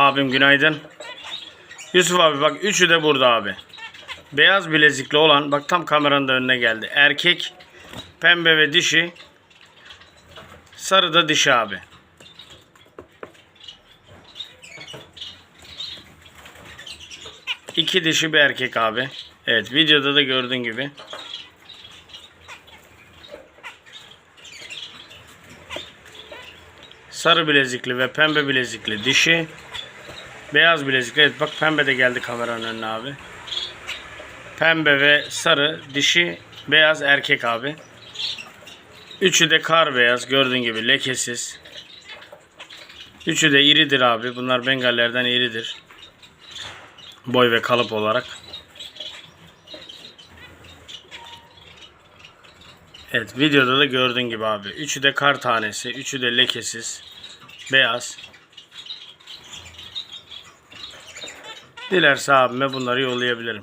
Abim günaydın. Yusuf abi bak üçü de burada abi. Beyaz bilezikli olan bak tam kameranın da önüne geldi. Erkek, pembe ve dişi. Sarı da dişi abi. İki dişi bir erkek abi. Evet videoda da gördüğün gibi. Sarı bilezikli ve pembe bilezikli dişi. Beyaz bilezikli. Evet bak pembe de geldi kameranın önüne abi. Pembe ve sarı dişi beyaz erkek abi. Üçü de kar beyaz gördüğün gibi lekesiz. Üçü de iridir abi. Bunlar bengallerden iridir. Boy ve kalıp olarak. Evet videoda da gördüğün gibi abi. Üçü de kar tanesi. Üçü de lekesiz. Beyaz. Dilerse abime bunları yollayabilirim.